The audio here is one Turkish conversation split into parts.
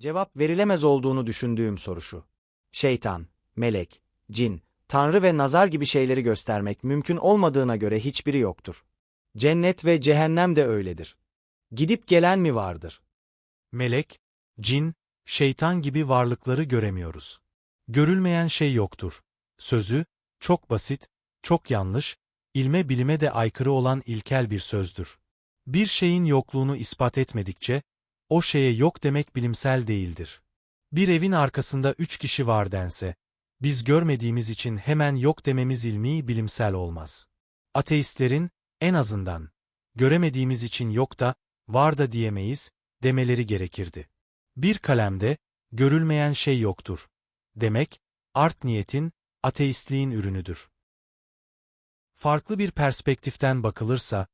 Cevap verilemez olduğunu düşündüğüm soru şu. Şeytan, melek, cin, tanrı ve nazar gibi şeyleri göstermek mümkün olmadığına göre hiçbiri yoktur. Cennet ve cehennem de öyledir. Gidip gelen mi vardır? Melek, cin, şeytan gibi varlıkları göremiyoruz. Görülmeyen şey yoktur. Sözü, çok basit, çok yanlış, ilme bilime de aykırı olan ilkel bir sözdür. Bir şeyin yokluğunu ispat etmedikçe, o şeye yok demek bilimsel değildir. Bir evin arkasında üç kişi var dense, biz görmediğimiz için hemen yok dememiz ilmi bilimsel olmaz. Ateistlerin, en azından, göremediğimiz için yok da, var da diyemeyiz, demeleri gerekirdi. Bir kalemde, görülmeyen şey yoktur. Demek, art niyetin, ateistliğin ürünüdür. Farklı bir perspektiften bakılırsa,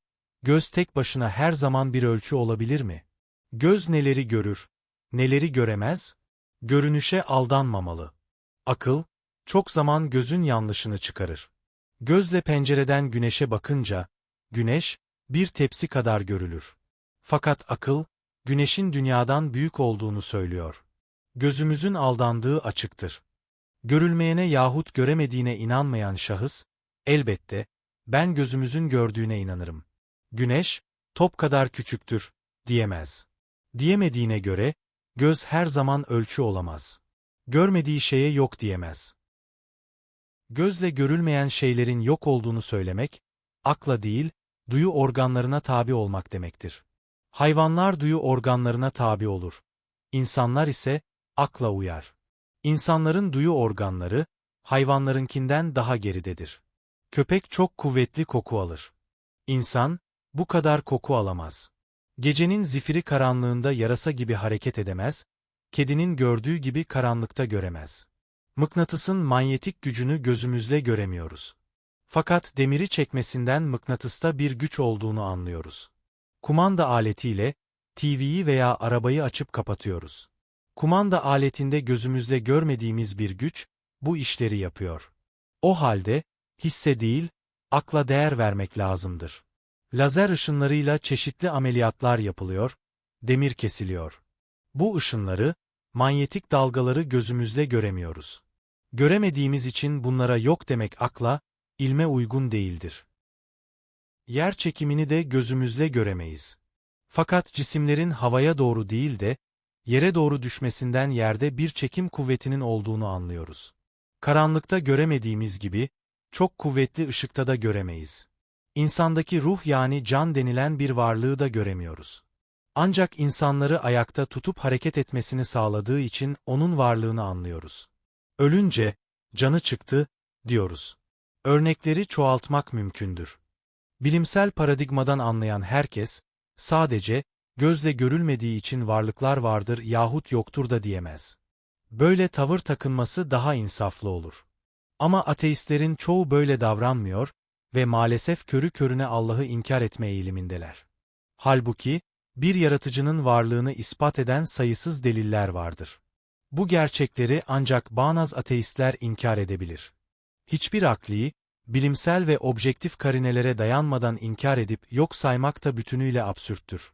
göz tek başına her zaman bir ölçü olabilir mi? Göz neleri görür, neleri göremez? Görünüşe aldanmamalı. Akıl, çok zaman gözün yanlışını çıkarır. Gözle pencereden güneşe bakınca, güneş, bir tepsi kadar görülür. Fakat akıl, güneşin dünyadan büyük olduğunu söylüyor. Gözümüzün aldandığı açıktır. Görülmeyene yahut göremediğine inanmayan şahıs, elbette, ben gözümüzün gördüğüne inanırım. Güneş, top kadar küçüktür, diyemez. Diyemediğine göre, göz her zaman ölçü olamaz. Görmediği şeye yok diyemez. Gözle görülmeyen şeylerin yok olduğunu söylemek, akla değil, duyu organlarına tabi olmak demektir. Hayvanlar duyu organlarına tabi olur. İnsanlar ise akla uyar. İnsanların duyu organları, hayvanlarınkinden daha geridedir. Köpek çok kuvvetli koku alır. İnsan, bu kadar koku alamaz. Gecenin zifiri karanlığında yarasa gibi hareket edemez, kedinin gördüğü gibi karanlıkta göremez. Mıknatısın manyetik gücünü gözümüzle göremiyoruz. Fakat demiri çekmesinden mıknatısta bir güç olduğunu anlıyoruz. Kumanda aletiyle, TV'yi veya arabayı açıp kapatıyoruz. Kumanda aletinde gözümüzle görmediğimiz bir güç, bu işleri yapıyor. O halde, hisse değil, akla değer vermek lazımdır. Lazer ışınlarıyla çeşitli ameliyatlar yapılıyor, demir kesiliyor. Bu ışınları, manyetik dalgaları gözümüzle göremiyoruz. Göremediğimiz için bunlara yok demek akla, ilme uygun değildir. Yer çekimini de gözümüzle göremeyiz. Fakat cisimlerin havaya doğru değil de, yere doğru düşmesinden yerde bir çekim kuvvetinin olduğunu anlıyoruz. Karanlıkta göremediğimiz gibi, çok kuvvetli ışıkta da göremeyiz. İnsandaki ruh yani can denilen bir varlığı da göremiyoruz. Ancak insanları ayakta tutup hareket etmesini sağladığı için onun varlığını anlıyoruz. Ölünce, canı çıktı, diyoruz. Örnekleri çoğaltmak mümkündür. Bilimsel paradigmadan anlayan herkes, sadece, gözle görülmediği için varlıklar vardır yahut yoktur da diyemez. Böyle tavır takınması daha insaflı olur. Ama ateistlerin çoğu böyle davranmıyor ve maalesef körü körüne Allah'ı inkar etme eğilimindeler. Halbuki, bir yaratıcının varlığını ispat eden sayısız deliller vardır. Bu gerçekleri ancak bağnaz ateistler inkar edebilir. Hiçbir akli, bilimsel ve objektif karinelere dayanmadan inkar edip yok saymak da bütünüyle absürttür.